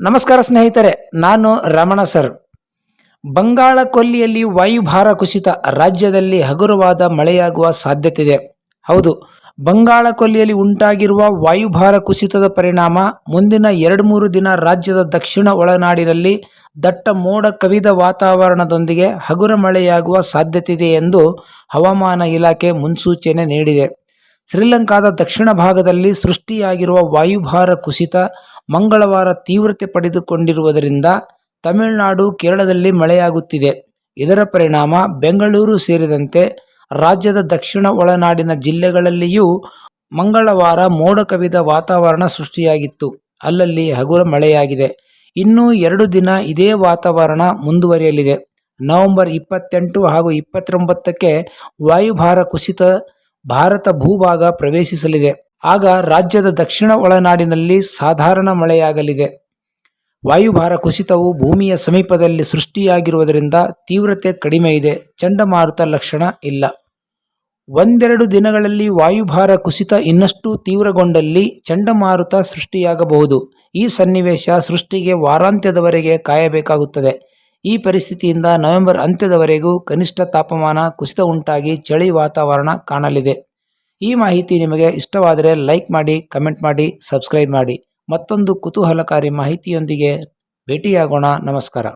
ನಮಸ್ಕಾರ ಸ್ನೇಹಿತರೆ, ನಾನು ರಮಣ ಸರ್. ಬಂಗಾಳ ಕೊಲ್ಲಿಯಲ್ಲಿ ವಾಯುಭಾರ ಕುಸಿತ ರಾಜ್ಯದಲ್ಲಿ ಹಗುರವಾದ ಮಳೆಯಾಗುವ ಸಾಧ್ಯತೆ ಇದೆ ಹೌದು, ಬಂಗಾಳ ಕೊಲ್ಲಿಯಲ್ಲಿ ಉಂಟಾಗಿರುವ ವಾಯುಭಾರ ಕುಸಿತದ ಪರಿಣಾಮ ಮುಂದಿನ ಎರಡು ಮೂರು ದಿನ ರಾಜ್ಯದ ದಕ್ಷಿಣ ಒಳನಾಡಿನಲ್ಲಿ ದಟ್ಟ ಮೋಡ ಕವಿದ ವಾತಾವರಣದೊಂದಿಗೆ ಹಗುರ ಮಳೆಯಾಗುವ ಸಾಧ್ಯತೆ ಇದೆ ಎಂದು ಹವಾಮಾನ ಇಲಾಖೆ ಮುನ್ಸೂಚನೆ ನೀಡಿದೆ. ಶ್ರೀಲಂಕಾದ ದಕ್ಷಿಣ ಭಾಗದಲ್ಲಿ ಸೃಷ್ಟಿಯಾಗಿರುವ ವಾಯುಭಾರ ಕುಸಿತ ಮಂಗಳವಾರ ತೀವ್ರತೆ ಪಡೆದುಕೊಂಡಿರುವುದರಿಂದ ತಮಿಳುನಾಡು ಕೇರಳದಲ್ಲಿ ಮಳೆಯಾಗುತ್ತಿದೆ. ಇದರ ಪರಿಣಾಮ ಬೆಂಗಳೂರು ಸೇರಿದಂತೆ ರಾಜ್ಯದ ದಕ್ಷಿಣ ಒಳನಾಡಿನ ಜಿಲ್ಲೆಗಳಲ್ಲಿಯೂ ಮಂಗಳವಾರ ಮೋಡ ಕವಿದ ವಾತಾವರಣ ಸೃಷ್ಟಿಯಾಗಿತ್ತು. ಅಲ್ಲಲ್ಲಿ ಹಗುರ ಮಳೆಯಾಗಿದೆ. ಇನ್ನೂ ಎರಡು ದಿನ ಇದೇ ವಾತಾವರಣ ಮುಂದುವರಿಯಲಿದೆ. ನವೆಂಬರ್ ಇಪ್ಪತ್ತೆಂಟು ಹಾಗೂ ಇಪ್ಪತ್ತೊಂಬತ್ತಕ್ಕೆ ವಾಯುಭಾರ ಕುಸಿತ ಭಾರತ ಭೂಭಾಗ ಪ್ರವೇಶಿಸಲಿದೆ. ಆಗ ರಾಜ್ಯದ ದಕ್ಷಿಣ ಒಳನಾಡಿನಲ್ಲಿ ಸಾಧಾರಣ ಮಳೆಯಾಗಲಿದೆ. ವಾಯುಭಾರ ಕುಸಿತವು ಭೂಮಿಯ ಸಮೀಪದಲ್ಲಿ ಸೃಷ್ಟಿಯಾಗಿರುವುದರಿಂದ ತೀವ್ರತೆ ಕಡಿಮೆ ಇದೆ. ಚಂಡಮಾರುತ ಲಕ್ಷಣ ಇಲ್ಲ. ಒಂದೆರಡು ದಿನಗಳಲ್ಲಿ ವಾಯುಭಾರ ಕುಸಿತ ಇನ್ನಷ್ಟು ತೀವ್ರಗೊಂಡಲ್ಲಿ ಚಂಡಮಾರುತ ಸೃಷ್ಟಿಯಾಗಬಹುದು. ಈ ಸನ್ನಿವೇಶ ಸೃಷ್ಟಿಗೆ ವಾರಾಂತ್ಯದವರೆಗೆ ಕಾಯಬೇಕಾಗುತ್ತದೆ. ಈ ಪರಿಸ್ಥಿತಿಯಿಂದ ನವೆಂಬರ್ ಅಂತ್ಯದವರೆಗೂ ಕನಿಷ್ಠ ತಾಪಮಾನ ಕುಸಿತ ಉಂಟಾಗಿ ಚಳಿ ವಾತಾವರಣ ಕಾಣಲಿದೆ. ಈ ಮಾಹಿತಿ ನಿಮಗೆ ಇಷ್ಟವಾದರೆ ಲೈಕ್ ಮಾಡಿ, ಕಮೆಂಟ್ ಮಾಡಿ, ಸಬ್ಸ್ಕ್ರೈಬ್ ಮಾಡಿ. ಮತ್ತೊಂದು ಕುತೂಹಲಕಾರಿ ಮಾಹಿತಿಯೊಂದಿಗೆ ಭೇಟಿಯಾಗೋಣ. ನಮಸ್ಕಾರ.